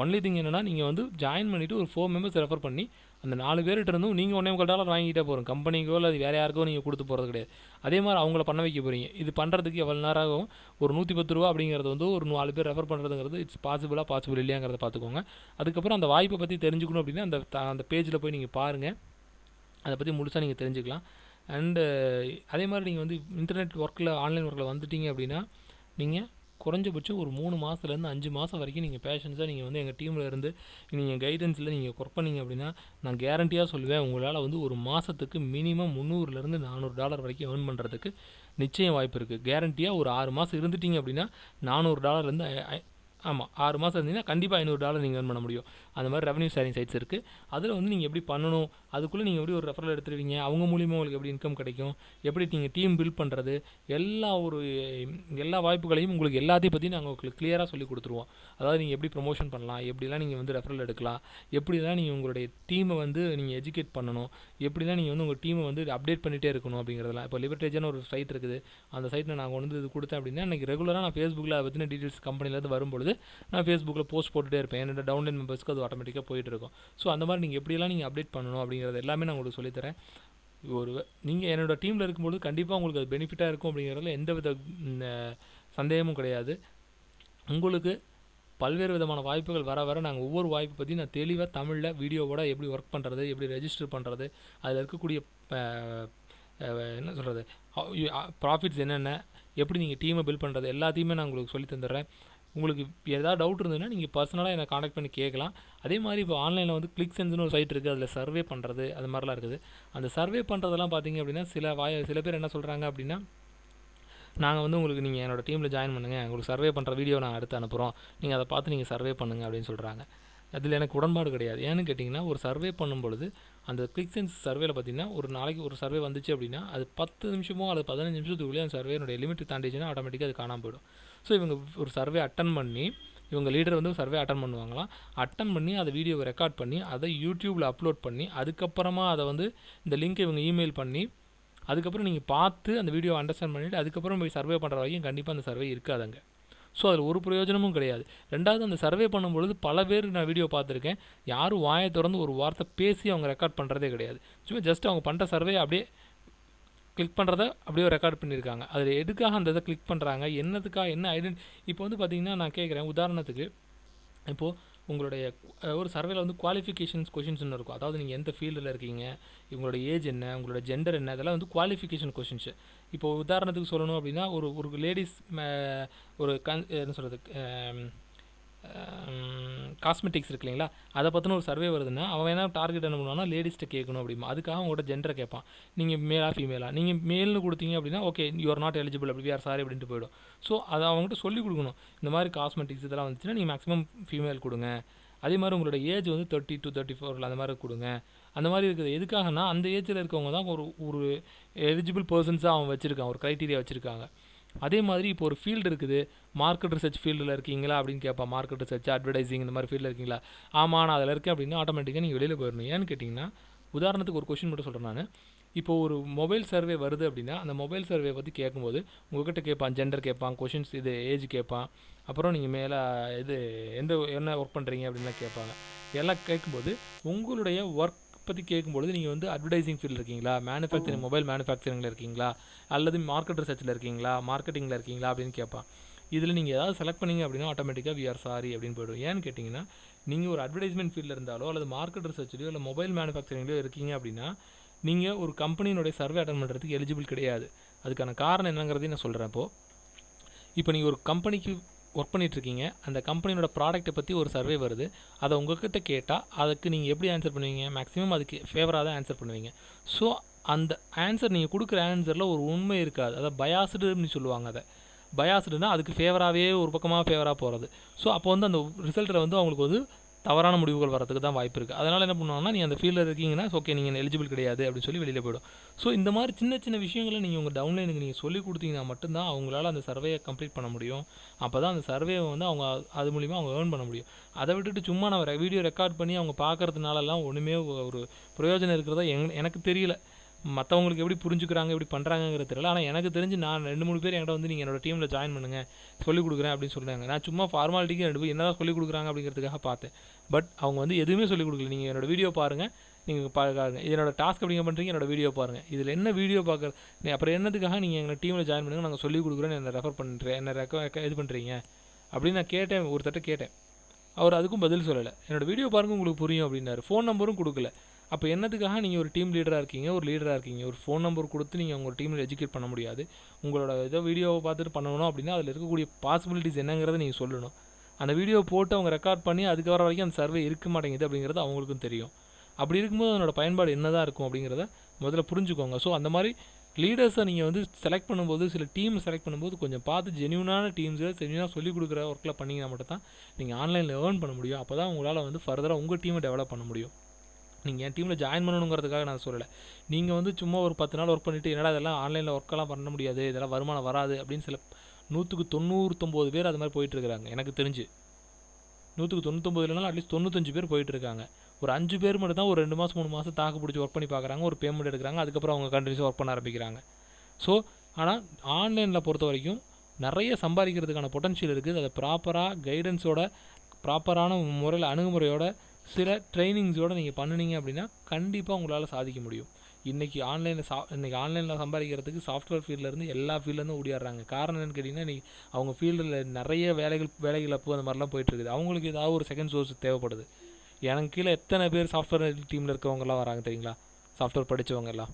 ஒன்லி திங் என்னன்னா நீங்கள் வந்து ஜாயின் பண்ணிவிட்டு ஒரு ஃபோர் மெம்பர்ஸ் ரெஃபர் பண்ணி அந்த நாலு பேர்கிட்ட இருந்தும் நீங்கள் ஒன்றே முக்கால் டாலர் வாங்கிட்டே போகிறோம் கம்பெனிக்கோ இல்லை வேறு யாருக்கோ நீங்கள் கொடுத்து போகிறது கிடையாது. அதே மாதிரி அவங்கள பண்ண வைக்க போகிறீங்க இது பண்ணுறதுக்கு எவ்வளோ நேரம் ஆகும் ஒரு நூற்றி பத்து ரூபா அப்படிங்கிறது வந்து ஒரு நாலு பேர் ரெஃபர் பண்ணுறதுங்கிறது இட்ஸ் பாசிபிளாக பாசிபிள் இல்லையாங்கிறத பார்த்துக்கோங்க. அதுக்கப்புறம் அந்த வாய்ப்பை பற்றி தெரிஞ்சுக்கணும் அப்படின்னா அந்த அந்த பேஜில் போய் நீங்கள் பாருங்கள் அதை பற்றி முழுசாக நீங்கள் தெரிஞ்சுக்கலாம். அண்டு அதே மாதிரி நீங்கள் வந்து இன்டர்நெட் ஒர்க்கில் ஆன்லைன் ஒர்க்கில் வந்துட்டீங்க அப்படின்னா நீங்கள் குறைஞ்சபட்சம் ஒரு மூணு மாதத்துலேருந்து அஞ்சு மாதம் வரைக்கும் நீங்கள் பேஷன்ஸாக நீங்கள் வந்து எங்கள் டீமில் இருந்து நீங்கள் கைடன்ஸில் நீங்கள் ஒர்க் அப்படின்னா நான் கேரண்டியாக சொல்லுவேன் உங்களால் வந்து ஒரு மாதத்துக்கு மினிமம் முந்நூறுலேருந்து நானூறு டாலர் வரைக்கும் ஏர்ன் பண்ணுறதுக்கு நிச்சயம் வாய்ப்பு இருக்குது கேரண்டியாக ஒரு ஆறு மாதம் இருந்துட்டீங்க அப்படின்னா நானூறு டாலர்லேருந்து ஆமாம் ஆறு மாதம் இருந்தீங்கன்னா கண்டிப்பாக ஐநூறு டாலர் நீங்கள் ஏர்ன் பண்ண முடியும். அந்த மாதிரி ரெவன்யூ ஷேரிங் சைட்ஸ் இருக்குது அதில் வந்து நீங்கள் எப்படி பண்ணணும்? அதுக்குள்ளே நீங்கள் எப்படி ஒரு ரெஃபரல் எடுத்துருவீங்க? அவங்க மூலியமாக உங்களுக்கு எப்படி இன்கம் கிடைக்கும்? எப்படி நீங்கள் டீம் பில்ட் பண்ணுறது எல்லா ஒரு எல்லா வாய்ப்புகளையும் உங்களுக்கு எல்லாத்தையும் பற்றி நாங்கள் உங்களுக்கு கிளியராக சொல்லி கொடுத்துருவோம். அதாவது நீங்கள் எப்படி ப்ரொமோஷன் பண்ணலாம்? எப்படிலாம் நீங்கள் வந்து ரெஃபரல் எடுக்கலாம்? எப்படிலாம் நீங்கள் உங்களுடைய டீமை வந்து நீங்கள் எஜுகேட் பண்ணணும்? எப்படிலாம் நீங்கள் வந்து உங்கள் டீமை வந்து அப்டேட் பண்ணிகிட்டே இருக்கணும் அப்படிங்கிறதெல்லாம். இப்போ லிபர்டேஜான ஒரு சைட் இருக்குது. அந்த சைட்டில் நான் கொண்டு வந்து இது கொடுத்தேன் அப்படின்னா எனக்கு ரெகுலராக நான் ஃபேஸ்புக்கில் அதை பற்றின டீட்டெயில்ஸ் கம்பெனிலேருந்து வரும்பொழுது நான் ஃபேஸ்புக்கில் போஸ்ட் போட்டுகிட்டே இருப்பேன். என்னோட டவுன்லைன் மெம்பர்ஸ்க்கு அது ஆட்டோமேட்டிக்காக போயிட்டுருக்கும். ஸோ அந்த மாதிரி நீங்கள் எப்படியெல்லாம் நீங்கள் அப்டேட் பண்ணணும் அப்படிங்கிறது எல்லாமே நான் உங்களுக்கு சொல்லித்தரேன். ஒரு நீங்கள் என்னோடய டீமில் இருக்கும்போது கண்டிப்பாக உங்களுக்கு அது பெனிஃபிட்டாக இருக்கும் அப்படிங்கிறதுல எந்த வித சந்தேகமும் கிடையாது. உங்களுக்கு பல்வேறு விதமான வாய்ப்புகள் வர வர நாங்கள் ஒவ்வொரு வாய்ப்பை பற்றி நான் தெளிவாக தமிழில் வீடியோவோட எப்படி ஒர்க் பண்ணுறது எப்படி ரெஜிஸ்டர் பண்ணுறது அதில் இருக்கக்கூடிய என்ன சொல்கிறது ப்ராஃபிட்ஸ் என்னென்ன எப்படி நீங்கள் டீமை பில்ட் பண்ணுறது எல்லாத்தையுமே நான் உங்களுக்கு சொல்லி தந்துடுறேன் உங்களுக்கு ஏதாவது டவுட் இருந்ததுன்னா நீங்கள் பர்சனலாக என்னை காண்டாக்ட் பண்ணி கேட்கலாம். அதே மாதிரி இப்போ ஆன்லைனில் வந்து கிளிக் சென்ஸ்னு ஒரு சைட் இருக்குது அதில் சர்வே பண்ணுறது அது மாதிரிலாம் இருக்குது. அந்த சர்வே பண்ணுறதெல்லாம் பார்த்தீங்க அப்படின்னா சில வாய சில பேர் என்ன சொல்கிறாங்க அப்படின்னா நாங்கள் வந்து உங்களுக்கு நீங்கள் என்னோடய டீமில் ஜாயின் பண்ணுங்கள் உங்களுக்கு சர்வே பண்ணுற வீடியோ நான் அடுத்து அனுப்புகிறோம் நீங்கள் அதை பார்த்து நீங்கள் சர்வே பண்ணுங்க அப்படின்னு சொல்கிறாங்க அதில் எனக்கு உடன்பாடு கிடையாது. ஏன்னு கேட்டிங்கன்னா ஒரு சர்வே பண்ணும்பொழுது அந்த கிளிக் சென்ஸ் சர்வேல பார்த்தீங்கன்னா ஒரு நாளைக்கு ஒரு சர்வே வந்துச்சு அப்படின்னா அது பத்து நிமிஷமோ அல்லது பதினஞ்சு நிமிஷத்துக்குள்ளே அந்த சர்வேனுடைய லிமிட் தாண்டிச்சுன்னா ஆட்டோமேட்டிக்காக அது காணாமல் போயிடும். ஸோ இவங்க ஒரு சர்வே அட்டன் பண்ணி இவங்க லீடர் வந்து சர்வே அட்டன் பண்ணுவாங்களாம். அட்டன் பண்ணி அதை வீடியோவை ரெக்கார்ட் பண்ணி அதை யூடியூப்பில் அப்லோட் பண்ணி அதுக்கப்புறமா அதை வந்து இந்த லிங்க்கை இவங்க இமெயில் பண்ணி அதுக்கப்புறம் நீங்கள் பார்த்து அந்த வீடியோ அண்டர்ஸ்டாண்ட் பண்ணிவிட்டு அதுக்கப்புறம் போய் சர்வே பண்ணுற வரைக்கும் கண்டிப்பாக அந்த சர்வே இருக்காதுங்க ஸோ அதில் ஒரு பிரயோஜனமும் கிடையாது. ரெண்டாவது அந்த சர்வே பண்ணும்பொழுது பல பேர் நான் வீடியோ பார்த்துருக்கேன். யாரும் வாயை திறந்து ஒரு வார்த்தை பேசி அவங்க ரெக்கார்ட் பண்ணுறதே கிடையாது. சும்மா ஜஸ்ட் அவங்க பண்ணுற சர்வே அப்படியே கிளிக் பண்ணுறத அப்படியே ரெக்கார்ட் பண்ணியிருக்காங்க அதில் எதுக்காக அந்த இதை கிளிக் பண்ணுறாங்க என்னதுக்காக என்ன ஐடென்டி இப்போ வந்து பார்த்தீங்கன்னா நான் கேட்குறேன் உதாரணத்துக்கு இப்போது உங்களுடைய ஒரு சர்வேல வந்து குவாலிஃபிகேஷன்ஸ் கொஷின்ஸ்னு இருக்கும். அதாவது நீங்கள் எந்த ஃபீல்டில் இருக்கீங்க? உங்களோட ஏஜ் என்ன? உங்களோட ஜெண்டர் என்ன? இதெல்லாம் வந்து குவாலிஃபிகேஷன் கொஷின்ஸு இப்போ உதாரணத்துக்கு சொல்லணும் அப்படின்னா ஒரு ஒரு லேடிஸ் ஒரு கன் என்ன சொல்கிறது காஸ்மெட்டிக்ஸ் இருக்கு இல்லைங்களா? அதை பற்றின ஒரு சர்வே வருதுன்னா அவன் என்ன டார்கெட் என்ன பண்ணுவான்னா லேடிஸ்ட்டை கேட்கணும் அப்படிமா அதுக்காக அவங்களோட ஜென்டரை கேட்பான். நீங்கள் மேலா ஃபீமேலா நீங்கள் மேல்னு கொடுத்தீங்க அப்படின்னா okay you are not eligible அப்படி யார் சாரி அப்படின்ட்டு போயிடும். ஸோ அதை அவங்ககிட்ட சொல்லிக் கொடுக்கணும். இந்த மாதிரி காஸ்மெட்டிக்ஸ் இதெல்லாம் வந்துச்சுன்னா நீங்கள் மேக்ஸிமம் ஃபீமேல் கொடுங்க. அதே மாதிரி உங்களோட ஏஜ் வந்து தேர்ட்டி டு தேர்ட்டி ஃபோரில் அந்த மாதிரி கொடுங்க. அந்த மாதிரி இருக்குது எதுக்காகனா அந்த ஏஜில் இருக்கவங்க தான் ஒரு ஒரு எலிஜிபிள் பர்சன்ஸாக அவன் வச்சுருக்கான். ஒரு க்ரைட்டீரியா வச்சுருக்காங்க. அதே மாதிரி இப்போ ஒரு ஃபீல்டு இருக்குது. மார்க்கெட் ரிசர்ச் ஃபீல்டில் இருக்கீங்களா அப்படின்னு கேட்பான் மார்க்கெட் ரிசர்ச் அட்வர்டைசிங் இந்த மாதிரி ஃபீல்டில் இருக்கீங்களா? ஆமாம் நான் அதில் இருக்கேன் அப்படின்னா ஆட்டோமேட்டிக்காக நீங்கள் வெளியில் போயிடணும். ஏன்னு கேட்டிங்கன்னா உதாரணத்துக்கு ஒரு கொஷின் மட்டும் சொல்கிறேன் நான். இப்போ ஒரு மொபைல் சர்வே வருது அப்படின்னா அந்த மொபைல் சர்வே பற்றி கேட்கும்போது உங்ககிட்ட கேட்பான் ஜெண்டர் கேட்பான் கொஷின்ஸ் இது ஏஜ் கேட்பான் அப்புறம் நீங்கள் மேலே இது எந்த என்ன ஒர்க் பண்ணுறீங்க அப்படின்லாம் கேட்பாங்க. எல்லாம் கேட்கும்போது உங்களுடைய ஒர்க் பற்றி கேட்கும்பொழுது நீங்கள் வந்து அட்வர்டைசிங் ஃபீல்டில் இருக்கீங்களா? மேனுஃபேக்சரிங் மொபைல் மேனுஃபேக்சரிங்கில் இருக்கீங்களா? அல்லது மார்க்கெட் ரிசர்ச்சில் இருக்கீங்களா? மார்க்கெட்டிங்கில் இருக்கீங்களா? அப்படின்னு கேட்பான் இதில் நீங்கள் ஏதாவது செலக்ட் பண்ணீங்க அப்படின்னா ஆட்டோமேட்டிக்காக வி ஆர் சாரி அப்படின்னு போய்டும். ஏன்னு கேட்டிங்கன்னா நீங்கள் ஒரு அட்வர்டைஸ்மெண்ட் ஃபீல்டில் இருந்தாலோ அல்லது மார்க்கெட் ரிசர்ச்லையோ இல்லை மொபைல் மேனுஃபேக்சரிங்லையோ இருக்கீங்க அப்படின்னா நீங்கள் ஒரு கம்பெனியினுடைய சர்வே அட்டன் பண்ணுறதுக்கு எலிஜிபிள் கிடையாது. அதுக்கான காரணம் என்னங்கிறதையும் நான் சொல்கிறேன் இப்போது இப்போ நீங்கள் ஒரு கம்பெனிக்கு ஒர்க் பண்ணிகிட்ருக்கீங்க அந்த கம்பெனியோட ப்ராடக்ட்டை பற்றி ஒரு சர்வே வருது. அதை உங்கள்கிட்ட கேட்டால் அதுக்கு நீங்கள் எப்படி ஆன்சர் பண்ணுவீங்க? மேக்ஸிமம் அதுக்கு ஃபேவராக தான் ஆன்சர் பண்ணுவீங்க. ஸோ அந்த ஆன்சர் நீங்கள் கொடுக்குற ஆன்சரில் ஒரு உண்மை இருக்காது. அதை பயாசுடுன்னு சொல்லுவாங்க அதை. பயாசுடுனா அதுக்கு ஃபேவராகவே ஒரு பக்கமாக ஃபேவராக போகிறது ஸோ அப்போ வந்து அந்த ரிசல்ட்டில் வந்து அவங்களுக்கு வந்து தவறான முடிவுகள் வரதுக்கு தான் வாய்ப்பு இருக்குது அதனால் என்ன பண்ணுவாங்கன்னா நீங்கள் அந்த ஃபீல்டில் இருக்கீங்கன்னா ஓகே நீங்கள் எலிஜிபிள் கிடையாது அப்படின்னு சொல்லி வெளியில் போய்டும். ஸோ இந்த மாதிரி சின்ன சின்ன விஷயங்களை நீங்கள் உங்கள் டவுன்லைனுக்கு நீங்கள் சொல்லி கொடுத்தீங்கன்னா மட்டும்தான் அவங்களால அந்த சர்வேயை கம்ப்ளீட் பண்ண முடியும். அப்போ தான் அந்த சர்வேவை வந்து அவங்க அது மூலிமா அவங்க ஏர்ன் பண்ண முடியும். அதை விட்டுட்டு சும்மா நம்ம வீடியோ ரெக்கார்ட் பண்ணி அவங்க பார்க்கறதுனாலலாம் ஒன்றுமே ஒரு பிரயோஜனம் இருக்கிறதா எங் எனக்கு தெரியல. மற்றவங்களுக்கு எப்படி புரிஞ்சுக்கிறாங்க எப்படி பண்ணுறாங்கங்கிறது தெரியல. ஆனால் எனக்கு தெரிஞ்சு நான் ரெண்டு மூணு பேர் என்கிட்ட வந்து நீங்கள் என்னோட டீமில் ஜாயின் பண்ணுங்கள் சொல்லிக் கொடுக்குறேன் அப்படின்னு சொல்கிறாங்க நான் சும்மா ஃபார்மாலிட்டிக்கு ரெண்டு பேர் என்ன தான் சொல்லிக் கொடுக்குறாங்க அப்படிங்கிறதுக்காக பார்த்தேன். பட் அவங்க வந்து எதுவுமே சொல்லிக் கொடுக்கல. நீங்கள் என்னோடய வீடியோ பாருங்கள் நீங்கள் பாருங்க. என்னோட டாஸ்க் அப்படிங்க பண்ணுறீங்க என்னோட வீடியோ பாருங்கள் இதில் என்ன வீடியோ பார்க்குறது அப்புறம் என்னத்துக்காக நீங்கள் எங்கள் டீமில் ஜாயின் பண்ணுங்க நாங்கள் சொல்லிக் கொடுக்குறேன்னு என்ன ரெஃபர் பண்ணுறேன் என்ன ரெக்க இது பண்ணுறீங்க அப்படின்னு நான் கேட்டேன் ஒருத்தட்ட கேட்டேன். அவர் அதுக்கும் பதில் சொல்லலை. என்னோடய வீடியோ பாருங்கள் உங்களுக்கு புரியும் அப்படின்னாரு. ஃபோன் நம்பரும் கொடுக்கல. அப்போ என்னத்துக்காக நீங்கள் ஒரு டீம் லீடராக இருக்கீங்க? ஒரு லீடராக இருக்கீங்க. ஒரு ஃபோன் நம்பர் கொடுத்து நீங்கள் உங்கள் டீமில் எஜுகேட் பண்ண முடியாது. உங்களோட ஏதோ வீடியோவை பார்த்துட்டு பண்ணணும் அப்படின்னா அதில் இருக்கக்கூடிய பாசிபிலிட்டிஸ் என்னங்கிறத நீங்கள் சொல்லணும். அந்த வீடியோ போட்டு அவங்க ரெக்கார்ட் பண்ணி அதுக்கு வர வரைக்கும் அந்த சர்வே இருக்க மாட்டேங்குது அப்படிங்கிறது அவங்களுக்கும் தெரியும். அப்படி இருக்கும்போது அதனோட பயன்பாடு என்னதான் இருக்கும் அப்படிங்கிறத முதல்ல புரிஞ்சுக்கோங்க. ஸோ அந்த மாதிரி லீடர்ஸை நீங்கள் வந்து செலக்ட் பண்ணும்போது சில டீம் செலக்ட் பண்ணும்போது கொஞ்சம் பார்த்து ஜென்யூனான டீம்ஸை ஜென்யூனாக சொல்லிக் கொடுக்குற ஒர்க்கில் பண்ணிங்கன்னா மட்டும் தான் நீங்கள் ஆன்லைனில் ஏர்ன் பண்ண முடியும். அப்போ தான் உங்களால் வந்து ஃபர்தராக உங்கள் டீமை டெவலப் பண்ண முடியும். நீங்கள் என் டீமில் ஜாயின் பண்ணணுங்கிறதுக்காக நான் சொல்லலை. நீங்கள் வந்து சும்மா ஒரு பத்து நாள் ஒர்க் பண்ணிவிட்டு என்னடா இதெல்லாம் ஆன்லைனில் ஒர்க்கெல்லாம் பண்ண முடியாது இதெல்லாம் வருமானம் வராது அப்படின்னு சில நூற்றுக்கு தொண்ணூற்றொம்பது பேர் அது மாதிரி போயிட்டுருக்குறாங்க எனக்கு தெரிஞ்சு. நூற்றுக்கு தொண்ணூத்தொம்பது இல்லைனாலும் அட்லீஸ்ட் தொண்ணூத்தஞ்சு பேர் போயிட்டுருக்காங்க ஒரு அஞ்சு பேர் மட்டும் தான் ஒரு ரெண்டு மாதம் மூணு மாதம் தாக்கு பிடிச்சி ஒர்க் பண்ணி பார்க்குறாங்க ஒரு பேமெண்ட் எடுக்கிறாங்க அதுக்கப்புறம் அவங்க கண்டினியூஸாக ஒர்க் பண்ண ஆரம்பிக்கிறாங்க. ஸோ ஆனால் ஆன்லைனில் பொறுத்த வரைக்கும் நிறைய சம்பாதிக்கிறதுக்கான பொட்டன்ஷியல் இருக்குது. அதை ப்ராப்பராக கைடன்ஸோட ப்ராப்பரான முறையில் அணுகுமுறையோட சில ட்ரைனிங்ஸோடு நீங்கள் பண்ணுனீங்க அப்படின்னா கண்டிப்பாக உங்களால் சாதிக்க முடியும். இன்றைக்கி ஆன்லைனில் சா இன்றைக்கி ஆன்லைனில் சம்பாதிக்கிறதுக்கு சாஃப்ட்வேர் ஃபீல்ட்லேருந்து எல்லா ஃபீல்ட்லேருந்து ஓடிடுறாங்க காரணம் என்னன்னு கேட்டிங்கன்னா இன்றைக்கி அவங்க ஃபீல்டில் நிறைய வேலைகள் வேலைகள் அப்போ அந்த மாதிரிலாம் போயிட்டுருக்குது அவங்களுக்கு ஏதாவது ஒரு செகண்ட் சோர்ஸ் தேவைப்படுது. எனக்கு கீழே எத்தனை பேர் சாஃப்ட்வேர் டீமில் இருக்கவங்கலாம் வராங்க தெரியுங்களா? சாஃப்ட்வேர் படித்தவங்க எல்லாம்.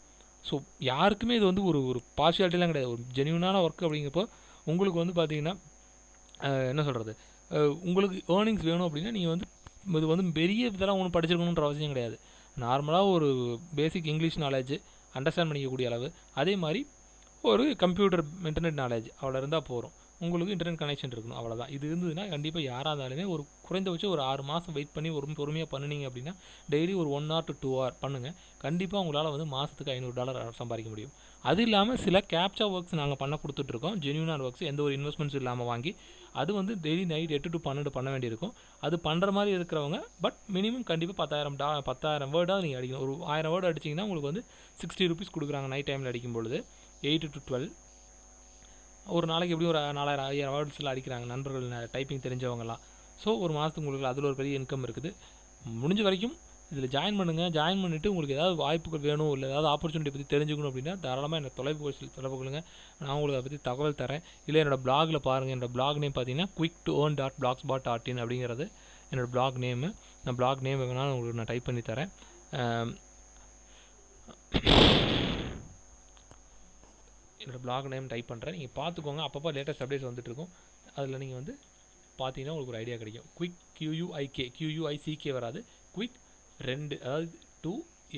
ஸோ யாருக்குமே இது வந்து ஒரு ஒரு பார்ஷியாலிட்டிலாம் கிடையாது. ஒரு ஜென்யூனான ஒர்க் அப்படிங்கிறப்போ உங்களுக்கு வந்து பார்த்தீங்கன்னா என்ன சொல்கிறது உங்களுக்கு ஏர்னிங்ஸ் வேணும் அப்படின்னா நீங்கள் வந்து இது வந்து பெரிய இதெல்லாம் ஒன்றும் படிச்சிருக்கணுன்ற அவசியம் கிடையாது. நார்மலாக ஒரு பேசிக் இங்கிலீஷ் நாலேஜ் அண்டர்ஸ்டாண்ட் பண்ணிக்கக்கூடிய அளவு. அதே மாதிரி ஒரு கம்ப்யூட்டர் இன்டர்நெட் நாலேஜ் அவ்வளோ இருந்தால் போகிறோம் உங்களுக்கு இன்டர்நெட் கனெக்ஷன் இருக்கணும் அவ்வளோதான் இது இருந்ததுன்னா கண்டிப்பாக யாராக இருந்தாலுமே ஒரு குறைந்தபட்சம் ஒரு ஆறு மாதம் வெயிட் பண்ணி ஒரு பொறுமையாக பண்ணுனீங்க அப்படின்னா டெய்லி ஒரு one or two two hour பண்ணுங்கள் கண்டிப்பாக உங்களால் வந்து மாதத்துக்கு ஐநூறு டாலர் சம்பாதிக்க முடியும். அது இல்லாமல் சில கேப்சா ஒர்க்ஸ் நாங்கள் பண்ண கொடுத்துட்ருக்கோம் ஜென்யூனான ஒர்க்ஸ் எந்த ஒரு இன்வெஸ்ட்மெண்ட்ஸ் இல்லாமல் வாங்கி அது வந்து டெய்லி நைட் எட்டு டு பன்னெண்டு பண்ண வேண்டியிருக்கும். அது பண்ணுற மாதிரி இருக்கிறவங்க பட் மினிமம் கண்டிப்பாக பத்தாயிரம் டா பத்தாயிரம் வேர்டாக நீங்கள் அடிக்கணும். ஒரு ஆயிரம் வேர்டு அடிச்சிங்கன்னா உங்களுக்கு வந்து சிக்ஸ்டி ருபீஸ் கொடுக்குறாங்க நைட் டைமில் அடிக்கும் பொழுது. எயிட் டு டுவெல் ஒரு நாளைக்கு எப்படியும் ஒரு நாலாயிரம் ஐயாயிரம் வேர்ட்ஸில் அடிக்கிறாங்க நண்பர்கள் டைப்பிங் தெரிஞ்சவங்கலாம். ஸோ ஒரு மாதத்துக்கு உங்களுக்கு அதில் ஒரு பெரிய இன்கம் இருக்குது. முடிஞ்ச வரைக்கும் இதில் ஜாயின் பண்ணுங்கள் ஜாயின் பண்ணிவிட்டு உங்களுக்கு ஏதாவது வாய்ப்புகள் வேணும் இல்லை ஏதாவது ஆப்பர்ச்சுனிட்டி பற்றி தெரிஞ்சுக்கணும் அப்படின்னா தாராளமாக எனக்கு தொலைபேசியில் தொடர்பு கொள்ளுங்கள் நான் உங்களுக்கு அதை பற்றி தகவல் தரேன். இல்லை என்னோட பிளாகில் பாருங்கள் என்னோடய பிளாக் நேம் பார்த்தீங்கன்னா quick to earn dot blogspot dot in அப்படிங்கிறது என்னோடய பிளாக் நேமு நான் பிளாக் நேம் வேணாலும் உங்களுக்கு நான் டைப் பண்ணி தரேன். என்னோடய பிளாக் நேம் டைப் பண்ணுறேன் நீங்கள் பார்த்துக்கோங்க. அப்பப்போ லேட்டஸ்ட் அப்டேட்ஸ் வந்துட்டுருக்கும் அதில் நீங்கள் வந்து பார்த்தீங்கன்னா உங்களுக்கு ஒரு ஐடியா கிடைக்கும். குயிக் கியூயூஐகே கியூயூஐசிகே வராது. குயிக் ரெண்டு அதாவது two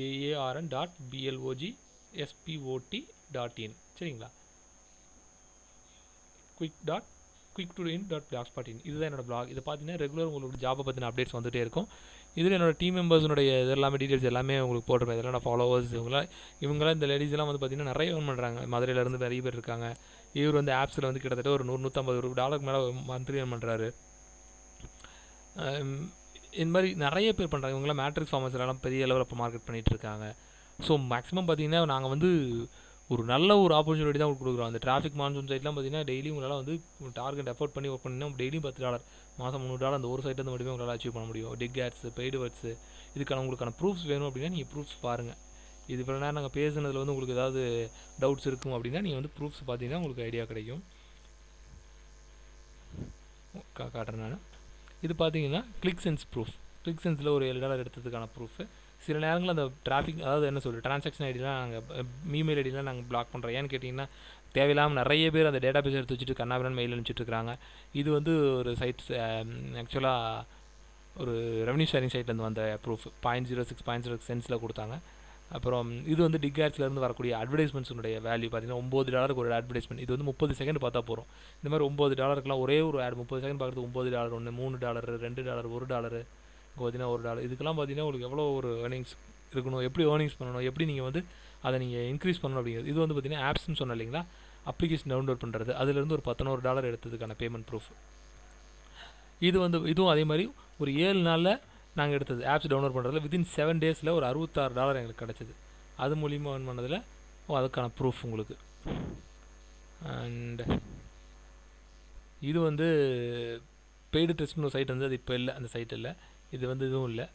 E A R N dot B L O G S P O T dot in சரிங்களா? Quick dot quick to in dot blog spot in இதுதான் என்னோட பிளாக் இது பார்த்தீங்கன்னா ரெகுலர் உங்களுக்கு ஜாபை பற்றின அப்டேட்ஸ் வந்துகிட்டே இருக்கும். இதில் என்னோட டீம் மெம்பர்ஸுடைய இதெல்லாமே டீட்டெயில்ஸ் எல்லாமே உங்களுக்கு போட்டிருப்பேன் இதெல்லாம் நான் ஃபாலோவர்ஸ் இவங்களாம் இவங்களாம் இந்த லேடிஸ்லாம் வந்து பார்த்தீங்கன்னா நிறைய ஏர்ன் பண்ணுறாங்க மதுரையிலேருந்து நிறைய பேர் இருக்காங்க. இவர் வந்து ஆப்ஸில் வந்து கிட்டத்தட்ட ஒரு நூறு நூற்றம்பது டாலருக்கு மேலே மந்த்லி ஏர்ன் பண்ணுறாரு இந்த மாதிரி நிறைய பேர் பண்ணுறாங்க இவங்களாம் மேட்ரிக்ஸ் ஃபார்மஸ்லாம் பெரிய அளவில் இப்போ மார்க்கெட் பண்ணிகிட்டு இருக்காங்க. ஸோ மேக்ஸிமம் பார்த்தீங்கன்னா நாங்கள் வந்து ஒரு நல்ல ஒரு ஆப்பர்ச்சுனிட்டி தான் கொடுக்குறோம். அந்த டிராஃபிக் மான்சூன் சைட்லாம் பார்த்தீங்கன்னா டெய்லி உங்களால் வந்து டார்கெட் எஃபோர்ட் பண்ணி ஒர்க் பண்ணினா டெய்லியும் பத்து டாலர் மாதம் முந்நூறு டாலர் அந்த ஒரு சைட்லேருந்து மட்டுமே உங்களால் அச்சீவ் பண்ண முடியும். டிக் ஆட்ஸு பெய்டு வேர்ட்ஸு இதுக்கான உங்களுக்கான ப்ரூஃப்ஸ் வேணும் அப்படின்னா நீங்கள் ப்ரூஃப்ஸ் பாருங்கள் இது இவ்வளோ நேரம் நாங்கள் பேசுனதில் வந்து உங்களுக்கு ஏதாவது டவுட்ஸ் இருக்கும் அப்படின்னா நீங்கள் வந்து ப்ரூஃப்ஸ் பார்த்தீங்கன்னா உங்களுக்கு ஐடியா கிடைக்கும். காட்டுறேன் நான். இது பார்த்தீங்கன்னா கிளிக் சென்ஸ் ப்ரூஃப் கிளிக் சென்ஸில் ஒரு ஏழு டாலர் எடுத்ததுக்கான ப்ரூஃப் சில நேரங்களில் அந்த டிராஃபிக் அதாவது என்ன சொல்கிறது ட்ரான்சாக்ஷன் ஐடிலாம் நாங்கள் இமெயில் ஐடிலாம் நாங்கள் பிளாக் பண்ணுறோம் ஏன்னு கேட்டிங்கன்னா தேவையில்லாமல் நிறைய பேர் அந்த டேட்டா பேஸ் எடுத்து வச்சுட்டு கண்ணாபிரான் மெயில் அனுப்பிச்சிட்ருக்காங்க இது வந்து ஒரு சைட்ஸ் ஆக்சுவலாக ஒரு ரெவன்யூ ஷேரிங் சைட்லேருந்து வந்த proof point zero six point zero சென்ஸில் கொடுத்தாங்க. அப்புறம் இது வந்து டிக் ஆட்ஸ்லேருந்து வரக்கூடிய அட்வர்டைஸ்மெண்ட்ஸுடைய வேல்யூ பார்த்தீங்கன்னா ஒம்பது டாலருக்கு ஒரு அட்வர்டைஸ்மெண்ட் இது வந்து முப்பது செகண்ட் பார்த்தா போகிறோம் இந்த மாதிரி ஒம்பது டாலருக்குலாம் ஒரே ஒரு ஆட் முப்பது செகண்ட் பார்க்குறது ஒம்பது டாலர் ஒன்று மூணு டாலர் ரெண்டு டாலர் ஒரு டாலரு இங்கே பார்த்தீங்கன்னா ஒரு டாலர். இதுக்கெல்லாம் பார்த்தீங்கன்னா உங்களுக்கு எவ்வளோ ஒரு ஏர்னிங்ஸ் இருக்கணும் எப்படி ஏர்னிங்ஸ் பண்ணணும் எப்படி நீங்கள் வந்து அதை நீங்கள் இன்க்ரீஸ் பண்ணணும் அப்படிங்கிறது. இது வந்து பார்த்தீங்கன்னா ஆப்ஸ்னு சொன்னேன் இல்லைங்களா? அப்ளிகேஷன் டவுன்லோட் பண்ணுறது அதுலேருந்து ஒரு பத்தனோரு டாலர் எடுத்ததுக்கான பேமெண்ட் ப்ரூஃப் இது வந்து இதுவும் அதே மாதிரி ஒரு ஏழு நாளில் நாங்கள் எடுத்தது. ஆப்ஸ் டவுன்லோட் பண்ணுறதுல வித்தின் செவன் டேஸில் ஒரு அறுபத்தாறு டாலர் எங்களுக்கு கிடச்சிது. அது மூலிமா ஏர்ன் பண்ணதில் ஓ அதுக்கான ப்ரூஃப் உங்களுக்கு. அண்ட் இது வந்து பெய்டு டெஸ்ட்னு ஒரு சைட் வந்து அது இப்போ இல்லை அந்த சைட் இல்லை. இது வந்து இதுவும் இல்லை.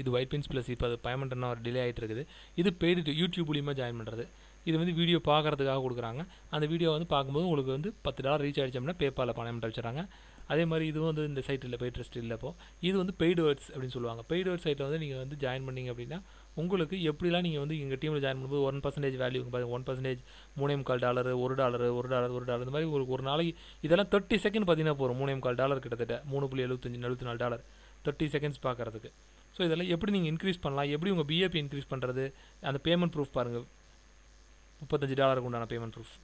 இது ஒயிட் பின்ஸ் ப்ளஸ் இப்போ அது பேமெண்ட் ஒரு டிலே ஆகிட்டு இருக்குது. இது பெய்டு யூடியூப் மூலியமாக ஜாயின் பண்ணுறது இது வந்து வீடியோ பார்க்குறதுக்காக கொடுக்குறாங்க. அந்த வீடியோ வந்து பார்க்கும்போது உங்களுக்கு வந்து பத்து டாலர் ரீச் ஆகிடுச்சோம்னா பேபாலில் பணம் வச்சுறாங்க அதே மாதிரி இதுவும் வந்து இந்த சைட் இல்லை பெய்ட் ட்ரஸ்ட் இல்லை இப்போ இது வந்து பெய்டு வேர்ட்ஸ் அப்படின்னு சொல்லுவாங்க. பெய்டு வேர்ட் சைட்டில் வந்து நீங்கள் வந்து ஜாயின் பண்ணீங்க அப்படின்னா உங்களுக்கு எப்படிலாம் நீங்கள் வந்து எங்கள் டீமில் ஜாயின் பண்ணும்போது ஒன் பர்சன்டேஜ் வேல்யூ பாருங்க. ஒன் பர்சன்டேஜ் மூணே கால் டாலர் ஒரு டாலர் ஒரு டாலர் ஒரு டாலர் இந்த மாதிரி ஒரு ஒரு நாளைக்கு இதெல்லாம் தேர்ட்டி செகண்ட் பார்த்தீங்கன்னா போகிறோம் மூணே கால் டாலர் கிட்டத்தட்ட. மூணு புள்ளி எழுபத்தஞ்சு எழுபத்தி நாலு டாலர் தேர்ட்டி செகண்ட்ஸ் பார்க்குறதுக்கு. ஸோ இதெல்லாம் எப்படி நீங்கள் இன்க்ரீஸ் பண்ணலாம்? எப்படி உங்கள் பிஏபி இன்க்ரீஸ் பண்ணுறது அந்த பேமெண்ட் ப்ரூஃப் பாருங்கள் முப்பத்தஞ்சு டாலருக்கு உண்டான பேமெண்ட் ப்ரூஃப்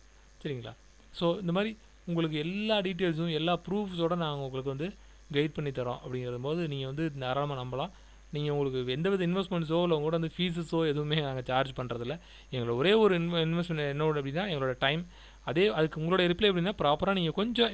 சரிங்களா? ஸோ இந்த மாதிரி உங்களுக்கு எல்லா டீட்டெயில்ஸும் எல்லா ப்ரூஃப்ஸோட நாங்கள் உங்களுக்கு வந்து கைட் பண்ணி தரோம் அப்படிங்கிற போது நீங்கள் வந்து தாராளமாக நம்பலாம். நீங்கள் உங்களுக்கு எந்த வித இன்வெஸ்ட்மெண்ட்ஸோ இல்லை உங்களோட வந்து ஃபீஸஸோ எதுவுமே நாங்கள் சார்ஜ் பண்ணுறதில்ல எங்களோட ஒரே ஒரு இன்வெ இன்வெஸ்ட்மெண்ட் என்னோட அப்படின்னா எங்களோட டைம் அதே அதுக்கு உங்களோட ரிப்ளை எப்படின்னா ப்ராப்பராக நீங்கள் கொஞ்சம்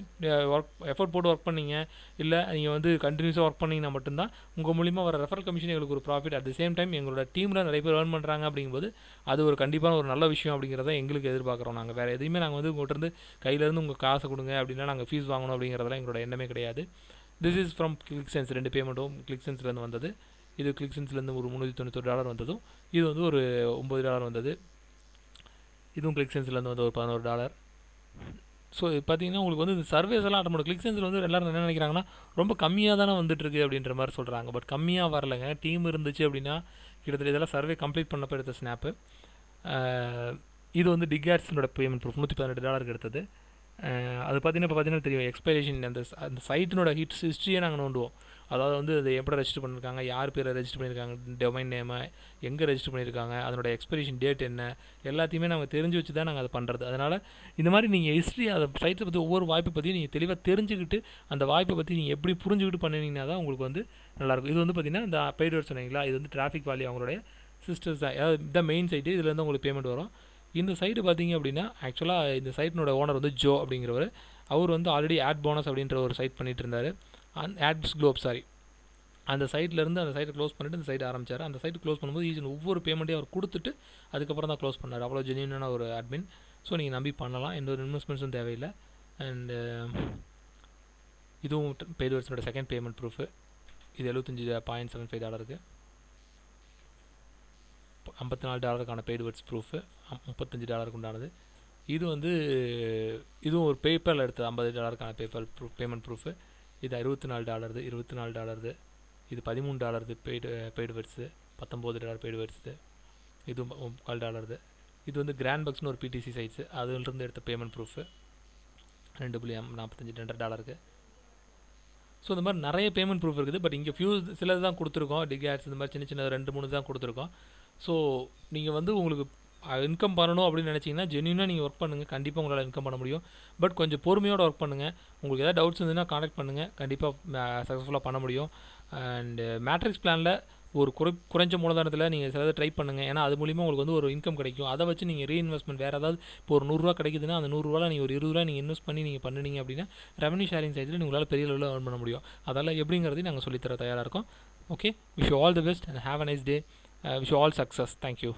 ஒர்க் எஃபர்ட் போட்டு ஒர்க் பண்ணீங்க. இல்லை நீங்கள் வந்து கண்டினியூஸாக ஒர்க் பண்ணிங்கன்னா மட்டும்தான் உங்கள் மூலிமா வர ரெஃபரல் கமிஷன் எங்களுக்கு ஒரு profit at the same time எங்களோட டீமில் நிறைய பேர் ஏர்ன் பண்ணுறாங்க அப்படிங்கும்போது அது ஒரு கண்டிப்பான ஒரு நல்ல விஷயம் அப்படிங்கிறத எங்களுக்கு எதிர்பார்க்குறோம் நாங்கள் வேறு எதையுமே நாங்கள் வந்து உங்கள்கிட்ட இருந்து கையிலேருந்து உங்கள் காசை கொடுங்க அப்படின்னா நாங்கள் ஃபீஸ் வாங்கணும் அப்படிங்கிறதெல்லாம் எங்களோட எண்ணமே கிடையாது. This is from click sense ரெண்டு பேமெண்ட்டும் கிளிக் சென்ஸ்லேருந்து வந்தது. இது கிளிக் சென்ஸ்லேருந்து ஒரு முந்நூற்றி தொண்ணூத்தொரு டாலர் வந்ததும் இது வந்து ஒரு ஒம்பது டாலர் வந்தது. இதுவும் கிளிக் சென்ஸ்லேருந்து வந்து ஒரு பதினோரு டாலர் ஸோ பார்த்தீங்கன்னா உங்களுக்கு வந்து இந்த சர்வேஸ் எல்லாம் அட்டன் கிளிக் சென்ஸில் வந்து எல்லாரும் என்ன நினைக்கிறாங்கன்னா ரொம்ப கம்மியாக தானே வந்துட்டுருக்கு அப்படின்ற மாதிரி சொல்கிறாங்க பட் கம்மியாக வரலைங்க. டீம் இருந்துச்சு அப்படின்னா கிட்டத்தட்ட இதெல்லாம் சர்வே கம்ப்ளீட் பண்ணப்போ எடுத்த ஸ்னாப்பு இது வந்து டிகாட்ஸனோட பேமெண்ட் ப்ரூஃப் நூற்றி பதினெட்டு டாலருக்கு எடுத்தது. அது பார்த்தீங்கன்னா இப்போ பார்த்தீங்கன்னா தெரியும். எக்ஸ்பைரேஷன் அந்த அந்த சைட்டினோட ஹிட்ஸ் ஹிஸ்ட்ரியை நாங்கள் நோண்டுவோம். அதாவது வந்து அது எப்படி ரெஜிஸ்டர் பண்ணியிருக்காங்க யார் பேரை ரெஜிஸ்டர் பண்ணியிருக்காங்க டொமைன் நேமு எங்கே ரெஜிஸ்டர் பண்ணியிருக்காங்க அதனோட எக்ஸ்பிரேஷன் டேட் என்ன எல்லாத்தையுமே நாங்கள் தெரிஞ்சு வச்சு தான் நாங்கள் அதை பண்ணுறது அதனால் இந்த மாதிரி நீங்கள் ஹிஸ்ட்ரி அதை சைட்டை பற்றி ஒவ்வொரு வாய்ப்பை பற்றியும் நீங்கள் தெளிவாக தெரிஞ்சுக்கிட்டு அந்த வாய்ப்பை பற்றி நீங்கள் எப்படி புரிஞ்சுக்கிட்டு பண்ணினீங்கன்னா தான் உங்களுக்கு வந்து நல்லாயிருக்கும். இது வந்து பார்த்தீங்கன்னா இந்த பெய்டு சொன்னீங்களா இது வந்து டிராஃபிக் வாலி அவங்களுடைய சிஸ்டர்ஸ் தான். அதாவது இந்த மெயின் சைட்டு இதுலேருந்து உங்களுக்கு பேமெண்ட் வரும். இந்த சைடு பார்த்தீங்க அப்படின்னா ஆக்சுவலாக இந்த சைட்டினோட ஓனர் வந்து ஜோ அப்படிங்கிறவர். அவர் வந்து ஆல்ரெடி ஆட் போனஸ் அப்படின்ற ஒரு சைட் பண்ணிகிட்டு இருந்தார். அண்ட் ஆட்ஸ் க்ளோப் சாரி அந்த சைட்லேருந்து அந்த சைட்டை க்ளோஸ் பண்ணிட்டு அந்த சைட் ஆரம்பிச்சார். அந்த சைட் க்ளோஸ் பண்ணும்போது ஈஸி ஒவ்வொரு பேமெண்ட்டையும் அவர் கொடுத்துட்டு அதுக்கப்புறம் தான் க்ளோஸ் பண்ணார். அவ்வளோ ஜென்யூனான ஒரு அட்மின் ஸோ நீங்கள் நம்பி பண்ணலாம். எந்த ஒரு இன்வெஸ்ட்மெண்ட்ஸும் தேவையில்லை. அண்டு இதுவும் பெய்டு வருஷனோட செகண்ட் பேமெண்ட் ப்ரூஃபு இது எழுபத்தஞ்சி பாயிண்ட் செவன் ஃபைவ் டாலருக்கு ஐம்பத்தி நாலு டாலருக்கான பெய்டு வேர்ட்ஸ் ப்ரூஃபு முப்பத்தஞ்சு டாலருக்கு உண்டானது. இது வந்து இதுவும் ஒரு பேப்பரில் எடுத்தது. ஐம்பது டாலருக்கான பேப்பர் ப்ரூ பேமெண்ட் ப்ரூஃபு இது அறுபத்தி நாலு டாலருது இருபத்தி நாலு டாலருது. இது பதிமூணு டாலருது பெய்டு பெய்டு வேர்ட்ஸு பத்தொம்போது டாலர் பெய்டு வேர்ட்ஸு இது முக்கால் டாலருது. இது வந்து கிராண்ட் பக்ஸ்னு ஒரு பிடிசி சைட்ஸு அதுலேருந்து எடுத்த பேமெண்ட் ப்ரூஃபு ரெண்டு புள்ளி எம் நாற்பத்தஞ்சு ரெண்டரை டாலருக்கு. ஸோ இந்த மாதிரி நிறைய பேமெண்ட் ப்ரூஃப் இருக்குது. பட் இங்கே ஃபியூ சிலது தான் கொடுத்துருக்கோம். டிகேட்ஸ் இந்த மாதிரி சின்ன சின்ன ரெண்டு மூணு தான் கொடுத்துருக்கோம். ஸோ நீங்கள் வந்து உங்களுக்கு இன்கம் பண்ணணும் அப்படின்னு நினச்சிங்கன்னா ஜென்யூனாக நீங்கள் ஒர்க் பண்ணுங்கள் கண்டிப்பாக உங்களால் இன்கம் பண்ண முடியும். பட் கொஞ்சம் பொறுமையோட ஒர்க் பண்ணுங்கள் உங்களுக்கு ஏதாவது டவுட்ஸ் இருந்ததுன்னா காண்டாக்ட் பண்ணுங்கள் கண்டிப்பாக சக்ஸஸ்ஃபுல்லாக பண்ண முடியும். அண்டு மேட்ரிக்ஸ் பிளானில் ஒரு குறை குறைஞ்ச மூலதனத்தில் நீங்கள் சிலதை ட்ரை பண்ணுங்கள் ஏன்னா அது மூலிமா உங்களுக்கு வந்து ஒரு இன்கம் கிடைக்கும். அதை வச்சு நீங்கள் ரீஇன்வெஸ்ட்மெண்ட் வேறு ஏதாவது இப்போ ஒரு நூறுரூவா கிடைக்குதுன்னா அந்த நூறுரூவா நீங்கள் ஒரு இருபது ரூபா நீங்கள் இன்வெஸ்ட் பண்ணி நீங்கள் பண்ணுனீங்க அப்படின்னா ரெவன்யூ ஷேரிங் சைஸில் உங்களால் பெரிய லெவலில் ஏர்ன் பண்ண முடியும். அதெல்லாம் எப்படிங்கிறதையும் நாங்கள் சொல்லித்தர தயாராக இருக்கோம். Okay wish all the best and have a nice day wish all success thank you